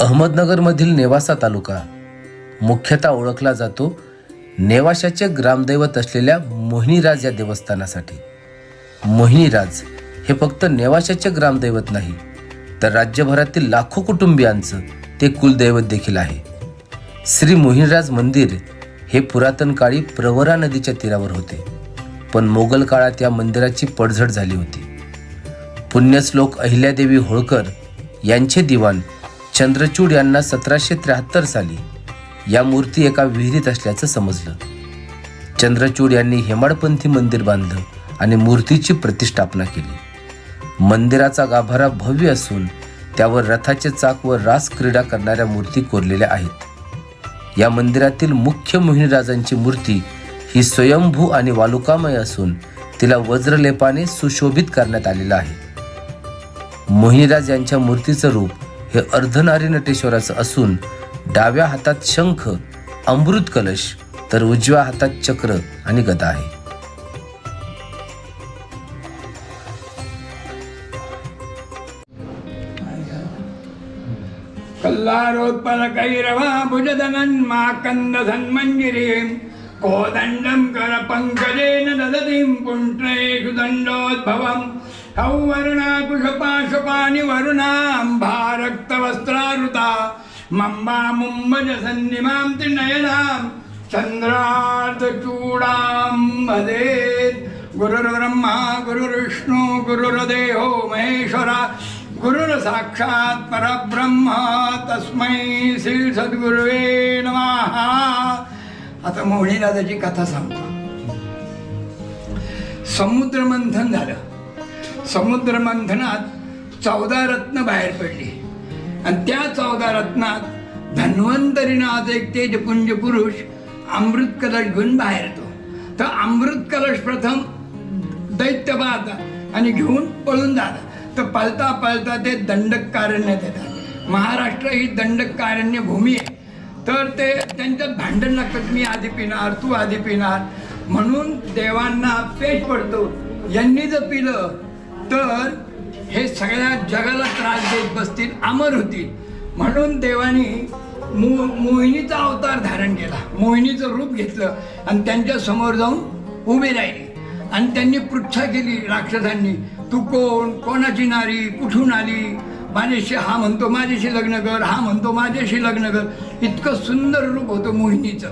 अहमदनगरमधील नेवासा तालुका मुख्यतः ओळखला जातो नेवाशाचे ग्रामदैवत असलेल्या मोहिनीराज या देवस्थानासाठी. मोहिनीराज हे फक्त नेवाशाचे ग्रामदैवत नाही तर राज्यभरातील लाखो कुटुंबियांचं ते कुलदैवत देखील आहे. श्री मोहिनीराज मंदिर हे पुरातन काळी प्रवरा नदीच्या तीरावर होते पण मोगल काळात या मंदिराची पडझड झाली होती. पुण्यश्लोक अहिल्यादेवी होळकर यांचे दिवाण चंद्रचूड यांना सतराशे त्र्याहत्तर साली या मूर्ती एका विहिरीत असल्याचं समजलं. चंद्रचूड यांनी हेमाडपंथी मंदिर बांधलं आणि मूर्तीची प्रतिष्ठापना केली. मंदिराचा गाभारा भव्य असून त्यावर रथाचे चाक व रास क्रीडा करणाऱ्या मूर्ती कोरलेल्या आहेत. या मंदिरातील मुख्य मोहिनीराजांची मूर्ती ही स्वयंभू आणि वालुकामय असून तिला वज्रलेपाने सुशोभित करण्यात आलेलं आहे. मोहिनीराज यांच्या मूर्तीचं रूप हे अर्धनारी नटेश्वराचं असून डाव्या हातात शंख अमृत कलश तर उजव्या हातात चक्र आणि गदा आहे. कल्लारोत्पलकैरवा भुजदनन्माकन्दधन्मञ्जिरीं कोदण्डं करपङ्कजेन ददतीं पुण्ट्रेषु दण्डोद्भवम् हौवर्णाकुशपाशुपानि वरुणाम्भारक्तवस्त्रारुता मम्बामुम्बजसन्निमां त्रिनयनां। चन्द्रार्धचूडां भजेत् गुरुर्ब्रह्मा गुरुर्विष्णू गुरुर्देहो महेश्वरा। गुरुर परब्रह्मा तस्मै श्री सद्गुरुवे नमः। आता मोहिनीराजाची कथा सांगतो. समुद्र मंथन झालं. समुद्र मंथनात चौदा रत्न बाहेर पडली. आणि त्या चौदा रत्नात धन्वंतरी एक तेजपुंज पुरुष अमृत कलश घेऊन बाहेर येतो. तर अमृत कलश प्रथम दैत्य पाहतात आणि घेऊन पळून जातात तर पळता पळता ते दंडकारण्यात येतात महाराष्ट्र ही दंडकारण्य भूमी आहे. तर ते त्यांच्यात भांडण लागतात मी आधी पिणार तू आधी पिणार. म्हणून देवांना पेट पडतो. यांनी जर पिलं तर हे सगळ्या जगाला त्रास देत बसतील अमर होतील. म्हणून देवानी मो मोहिनीचा अवतार धारण केला. मोहिनीचं रूप घेतलं आणि त्यांच्यासमोर जाऊन उभे राहिले. आणि त्यांनी पृच्छा केली राक्षसांनी तू कोण? कोणाची नारी? कुठून आली? माझ्याशी हा म्हणतो माझ्याशी लग्न कर हा म्हणतो माझ्याशी लग्न कर. इतकं सुंदर रूप होतं मोहिनीचं.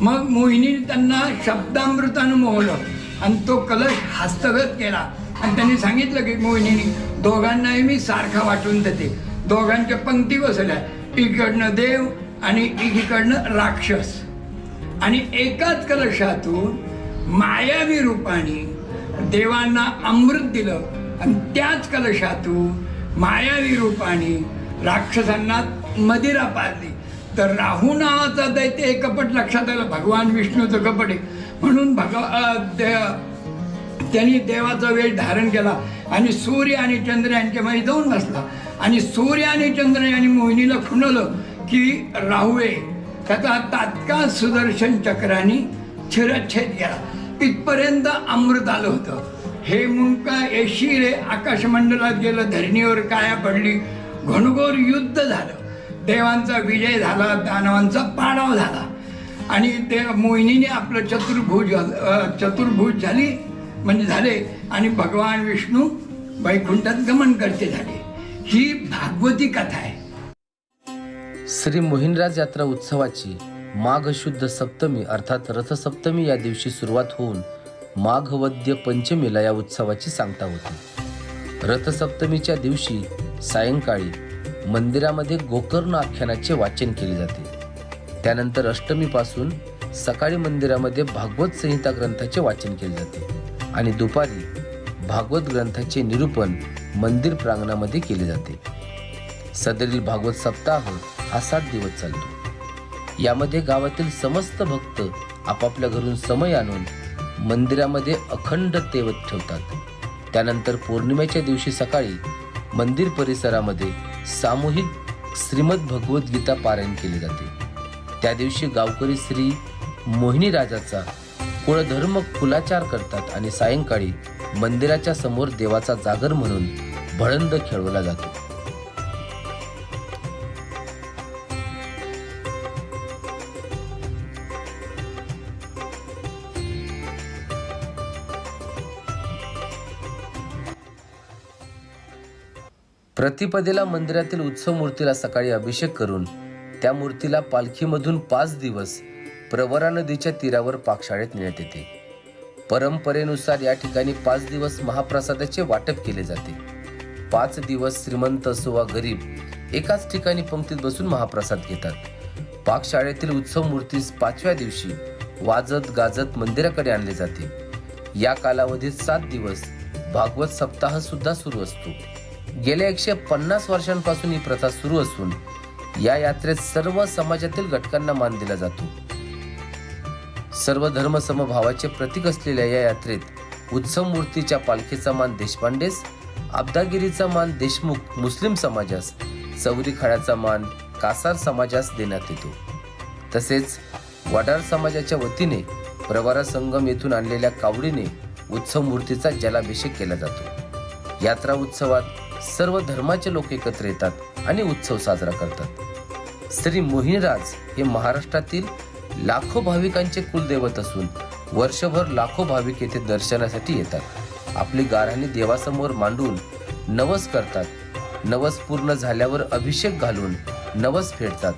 मग मोहिनी त्यांना शब्दामृतानं मोहलं आणि तो कलश हस्तगत केला. आणि त्यांनी सांगितलं की मोहिनीने दोघांनाही मी सारखा वाटून देते. दोघांच्या पंक्ती बसल्या इकडनं देव आणि एकीकडनं राक्षस. आणि एकाच कलशातून मायावी रूपाने देवांना अमृत दिलं. आणि त्याच कलशातून मायावी रूपाने राक्षसांना मदिरा पाजली तर राहू नावाचा दैत्य हे कपट लक्षात आलं. भगवान विष्णूचं कपट आहे. म्हणून भगवा त्यांनी देवाचा वेळ धारण केला आणि सूर्य आणि चंद्र यांच्यामध्ये जाऊन बसला. आणि सूर्य आणि चंद्र यांनी मोहिनीला खुणवलं की राहुळे त्याचा तात्काळ सुदर्शन चक्राने छिरच्छेद केला. इथपर्यंत अमृत आलं होतं. हे मुंका येशी रे आकाशमंडलात गेलं धरणीवर काया पडली. घनघोर युद्ध झालं. देवांचा विजय झाला दानवांचा पाडाव झाला. आणि ते मोहिनीने आपलं चतुर्भुज चतुर्भुज झाली. म्हणजे झाले. आणि भगवान विष्णू वैकुंठात गमन करते झाले. ही भागवती कथा आहे. श्री मोहिनराज यात्रा उत्सवाची माघ शुद्ध सप्तमी अर्थात रथसप्तमी या दिवशी सुरुवात होऊन माघवद्य पंचमीला या उत्सवाची सांगता होती. रथसप्तमीच्या दिवशी सायंकाळी मंदिरामध्ये गोकर्ण आख्यानाचे वाचन केले जाते. त्यानंतर अष्टमीपासून सकाळी मंदिरामध्ये भागवत संहिता ग्रंथाचे वाचन केले जाते. आणि दुपारी भागवत ग्रंथाचे निरूपण मंदिर प्रांगणामध्ये केले जाते. सदरील भागवत सप्ताह हा सात दिवस चालतो. यामध्ये गावातील समस्त भक्त आपापल्या घरून समय आणून मंदिरामध्ये अखंड तेवत ठेवतात. त्यानंतर पौर्णिमेच्या दिवशी सकाळी मंदिर परिसरामध्ये सामूहिक श्रीमद भगवद्गीता पारायण केले जाते. त्या दिवशी गावकरी श्री मोहिनी राजाचा कुळधर्म फुलाचार करतात आणि सायंकाळी मंदिराच्या समोर देवाचा जागर म्हणून भळंद खेळवला जातो. प्रतिपदेला मंदिरातील उत्सव मूर्तीला सकाळी अभिषेक करून त्या मूर्तीला पालखीमधून पाच दिवस प्रवरा नदीच्या तीरावर पाकशाळेत नेण्यात येते. परंपरेनुसार या ठिकाणी पाच दिवस महाप्रसादाचे वाटप केले जाते. पाच दिवस श्रीमंत असो वा गरीब एकाच ठिकाणी पंक्तीत बसून महाप्रसाद घेतात. पाकशाळेतील उत्सव मूर्तीस पाचव्या दिवशी वाजत गाजत मंदिराकडे आणले जाते. या कालावधीत सात दिवस भागवत सप्ताह सुद्धा सुरू असतो. गेल्या एकशे पन्नास वर्षांपासून ही प्रथा सुरू असून या यात्रेत सर्व समाजातील घटकांना मान दिला जातो. सर्व धर्म समभावाचे प्रतीक असलेल्या या यात्रेत उत्सव मूर्तीच्या पालखीचा मान देशपांडेस अब्दागिरीचा मान देशमुख मुस्लिम समाजास चौरी खळ्याचा मान कासार समाजास देण्यात येतो. तसेच वडार समाजाच्या वतीने प्रवारा संगम येथून आणलेल्या कावडीने उत्सव मूर्तीचा जलाभिषेक केला जातो. यात्रा उत्सवात सर्व धर्माचे लोक एकत्र येतात आणि उत्सव साजरा करतात. श्री मोहिनीराज हे महाराष्ट्रातील लाखो भाविकांचे कुलदैवत असून वर्षभर लाखो भाविक येथे दर्शनासाठी येतात. आपली गाराने देवासमोर मांडून नवस करतात. नवस पूर्ण झाल्यावर अभिषेक घालून नवस फेडतात.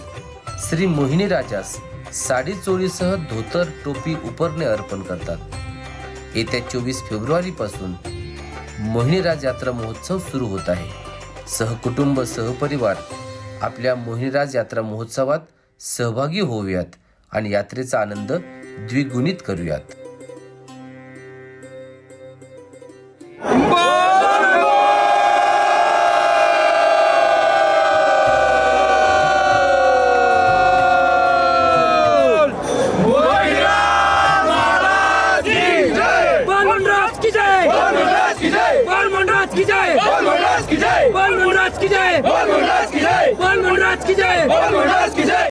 श्री मोहिनी राजास साडी चोरीसह धोतर टोपी उपरणे अर्पण करतात. येत्या चोवीस फेब्रुवारी पासून मोहिनीराज यात्रा महोत्सव सुरू होत आहे. सहकुटुंब सहपरिवार आपल्या मोहिनीराज यात्रा महोत्सवात सहभागी होऊयात. आणि यात्रेचा आनंद द्विगुणित करूयात. की जय? बोल महाराज की जय? बोल महाराज की जय? बोल महाराज की जय?